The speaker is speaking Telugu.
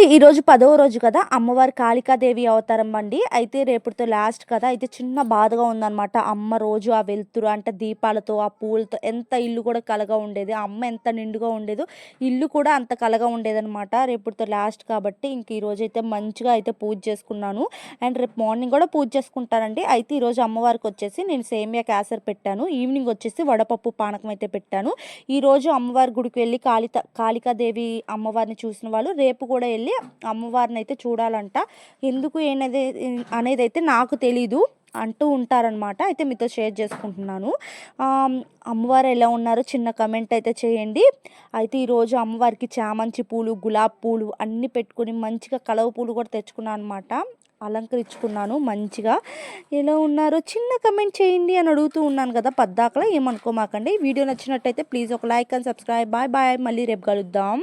అండి ఈరోజు పదవ రోజు కదా? అమ్మవారి కాళికాదేవి అవతారం అండి. అయితే రేపటితో లాస్ట్ కదా? అయితే చిన్న బాధగా ఉందన్నమాట. అమ్మ రోజు ఆ వెలుతురు అంటే దీపాలతో ఆ పూలతో ఎంత ఇల్లు కూడా కలగా ఉండేది. ఆ అమ్మ ఎంత నిండుగా ఉండేదో ఇల్లు కూడా అంత కలగా ఉండేదన్నమాట. రేపటితో లాస్ట్ కాబట్టి ఇంక ఈరోజు అయితే మంచిగా అయితే పూజ చేసుకున్నాను. అండ్ రేపు మార్నింగ్ కూడా పూజ చేసుకుంటానండి. అయితే ఈరోజు అమ్మవారికి వచ్చేసి నేను సేమియా క్యాసర్ పెట్టాను. ఈవినింగ్ వచ్చేసి వడపప్పు పానకం అయితే పెట్టాను. ఈరోజు అమ్మవారి గుడికి వెళ్ళి కాళిత కాళికాదేవి అమ్మవారిని చూసిన వాళ్ళు రేపు కూడా వెళ్ళి అమ్మవారిని అయితే చూడాలంట. ఎందుకు అనేది అనేది అయితే నాకు తెలీదు అంటూ ఉంటారనమాట అయితే మీతో షేర్ చేసుకుంటున్నాను. అమ్మవారు ఎలా ఉన్నారో? చిన్న కమెంట్ అయితే చేయండి. అయితే ఈరోజు అమ్మవారికి చామంతి పూలు గులాబ్ పూలు అన్నీ పెట్టుకొని మంచిగా కలవ పూలు కూడా తెచ్చుకున్నాను అనమాట అలంకరించుకున్నాను మంచిగా. ఎలా ఉన్నారో? చిన్న కమెంట్ చేయండి అని అడుగుతూ ఉన్నాను కదా పద్దాకలా. ఏమనుకోమాకండి. వీడియో నచ్చినట్టయితే ప్లీజ్ ఒక like and subscribe. Bye bye. మళ్ళీ రేపు కలుద్దాం.